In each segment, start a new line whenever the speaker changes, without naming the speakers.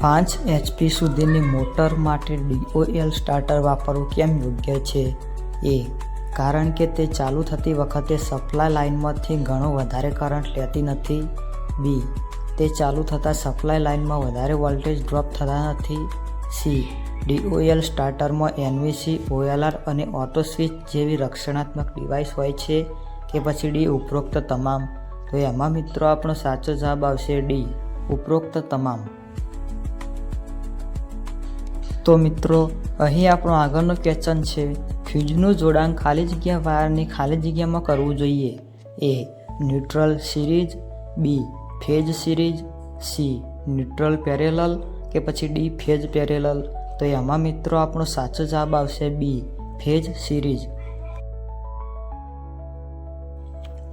પાંચ એચપી સુધીની મોટર માટે ડીઓએલ સ્ટાર્ટર વાપરવું કેમ યોગ્ય છે? એ, કારણ કે તે ચાલુ થતી વખતે સપ્લાય લાઇનમાંથી ઘણો વધારે કરંટ લેતી નથી. બી, તે ચાલુ થતાં સપ્લાય લાઇનમાં વધારે વોલ્ટેજ ડ્રોપ થતા નથી. સી ડીઓએલ સ્ટાર્ટરમાં એનવીસી ઓએલઆર અને ઓટો સ્વિચ જેવી રક્ષણાત્મક ડિવાઇસ હોય છે કે પછી ડી ઉપરોક્ત તમામ. તો એમાં મિત્રો આપણો સાચો જવાબ આવશે ડી, ઉપરોક્ત તમામ. તો મિત્રો, અહીં આપણો આગળનો ક્વેશ્ચન છે, ફ્યુઝનું જોડાણ ખાલી જગ્યા વાયરની ખાલી જગ્યામાં કરવું જોઈએ? A, neutral series, B phase series, C, neutral parallel કે પછી ડી ફેજ પેરેલલ? તો એમાં મિત્રો આપણો સાચો જવાબ આવશે બી ફેજ સિરીઝ.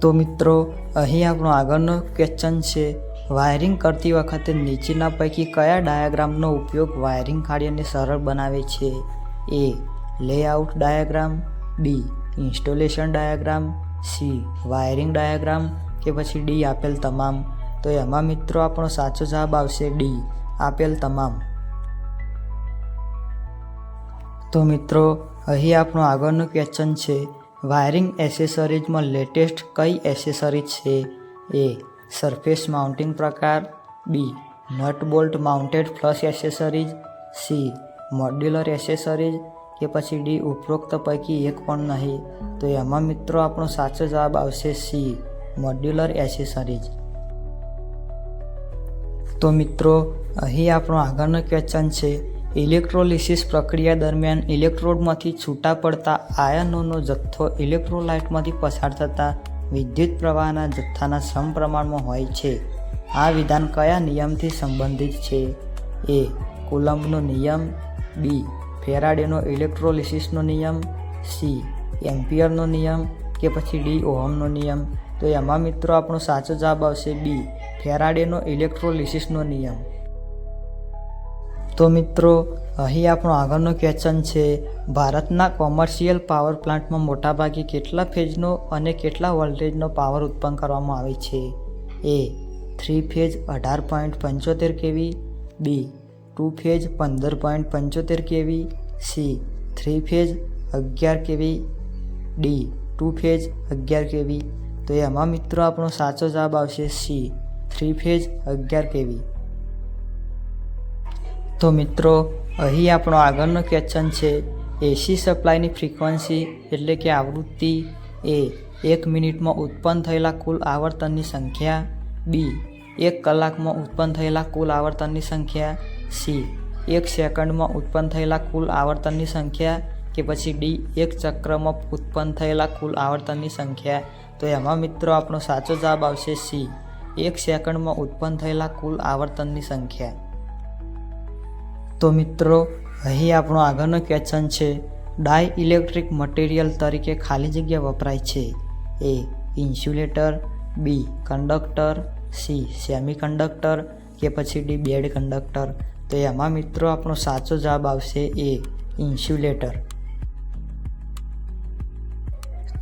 તો મિત્રો, અહીં આપણો આગળનો ક્વેશ્ચન છે વાયરિંગ કરતી વખતે નીચેના પૈકી કયા ડાયાગ્રામનો ઉપયોગ વાયરિંગ કાર્યને સરળ બનાવે છે? A, layout diagram, B, installation diagram, C, wiring diagram કે પછી ડી, આપેલ તમામ. તો એમાં મિત્રો આપણો સાચો જવાબ આવશે ડી, આપેલ તમામ. તો મિત્રો, અહીં આપણો આગળનું ક્વેશ્ચન છે, વાયરિંગ એસેસરીઝમાં લેટેસ્ટ કઈ એસેસરીઝ છે? એ સરફેસ માઉન્ટિંગ પ્રકાર. B nut bolt mounted flush accessories. C modular accessories. કે પછી ડી ઉપરોક્ત પૈકી એક પણ નહીં. તો એમાં મિત્રો આપણો સાચો જવાબ આવશે સી મોડ્યુલર એસેસરીઝ. તો મિત્રો, અહીં આપણો આગળનો ક્વેશ્ચન છે. ઇલેક્ટ્રોલિસિસ પ્રક્રિયા દરમિયાન ઇલેક્ટ્રોડમાંથી છૂટા પડતા આયનોનો જથ્થો ઇલેક્ટ્રોલાઇટમાંથી પસાર થતા વિદ્યુત પ્રવાહના જથ્થાના સમપ્રમાણમાં હોય છે. આ વિધાન કયા નિયમથી સંબંધિત છે? એ. કુલમ્બનો નિયમ. બી. ફેરાડેનો ઇલેક્ટ્રોલિસિસનો નિયમ. સી. એમ્પિયરનો નિયમ કે પછી ડી. ઓહમનો નિયમ. તો એમાં મિત્રો આપણો સાચો જવાબ આવશે બી. ફેરાડેનો ઇલેક્ટ્રોલિસિસનો નિયમ. તો મિત્રો, અહીં આપણો આગળનો ક્વેશ્ચન છે, ભારતના કોમર્શિયલ પાવર પ્લાન્ટમાં મોટાભાગે કેટલા ફેજનો અને કેટલા વોલ્ટેજનો પાવર ઉત્પન્ન કરવામાં આવે છે? એ થ્રી ફેજ અઢાર પોઈન્ટ પંચોતેર કેવી બી ટુ ફેજ પંદર પોઈન્ટ પંચોતેર કેવી સી થ્રી ફેજ અગિયાર કેવી ડી ટુ ફેજ અગિયાર કેવી તો એમાં મિત્રો આપણો સાચો જવાબ આવશે સી થ્રી ફેજ અગિયાર કેવી તો મિત્રો, અહીં આપણો આગળનો ક્વેશ્ચન છે એસી સપ્લાયની ફ્રીક્વન્સી એટલે કે આવૃત્તિ એ એક મિનિટમાં ઉત્પન્ન થયેલા કુલ આવર્તનની સંખ્યા બી એક કલાકમાં ઉત્પન્ન થયેલા કુલ આવર્તનની સંખ્યા સી એક સેકન્ડમાં ઉત્પન્ન થયેલા કુલ આવર્તનની સંખ્યા કે પછી ડી એક ચક્રમાં ઉત્પન્ન થયેલા કુલ આવર્તનની સંખ્યા. તો એમાં મિત્રો આપણો સાચો જવાબ આવશે સી એક સેકન્ડમાં ઉત્પન્ન થયેલા કુલ આવર્તનની સંખ્યા. તો મિત્રો, અહીં આપણો આગળનો ક્વેશ્ચન છે ડાય ઇલેક્ટ્રિક મટીરિયલ તરીકે ખાલી જગ્યા વપરાય છે. A insulator, B conductor, C semi conductor કે પછી ડી બેડ કંડક્ટર. તો એમાં મિત્રો આપણો સાચો જવાબ આવશે એ ઇન્સ્યુલેટર.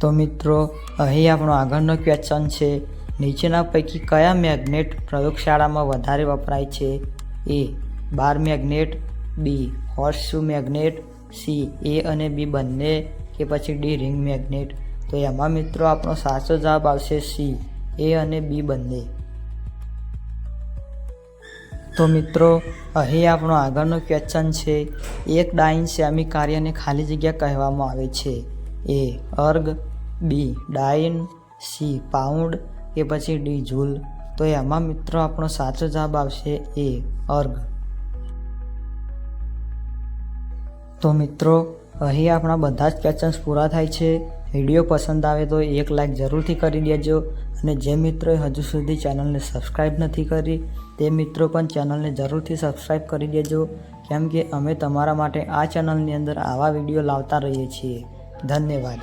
તો મિત્રો, અહીં આપણો આગળનો ક્વેશ્ચન છે, નીચેના પૈકી કયા મેગ્નેટ પ્રયોગશાળામાં વધારે વપરાય છે? A bar magnet B horseshoe magnet C A અને બી બંને કે પછી ડી રિંગ મેગ્નેટ તો એમાં મિત્રો આપણો સાચો જવાબ આવશે સી એ અને બી બંને. તો મિત્રો, અહીં આપણો આગળનો ક્વેશ્ચન છે. એક ડાઇન સેમી કાર્યને ખાલી જગ્યા કહેવામાં આવે છે. A erg B dyne C pound કે પછી ડી જૂલ. તો એમાં મિત્રો આપણો સાચો જવાબ આવશે એ અર્ગ. તો મિત્રો, અહીં આપણા બધા જ ક્વેશ્ચન્સ પૂરા થાય છે. વીડિયો પસંદ આવે તો એક લાઇક જરૂરથી કરી દેજો. અને જે મિત્રોએ હજુ સુધી ચેનલને સબસ્ક્રાઈબ નથી કરી, તે મિત્રો પણ ચેનલને જરૂરથી સબસ્ક્રાઈબ કરી દેજો. કેમ કે અમે તમારા માટે આ ચેનલની અંદર આવા વીડિયો લાવતા રહીએ છીએ. ધન્યવાદ.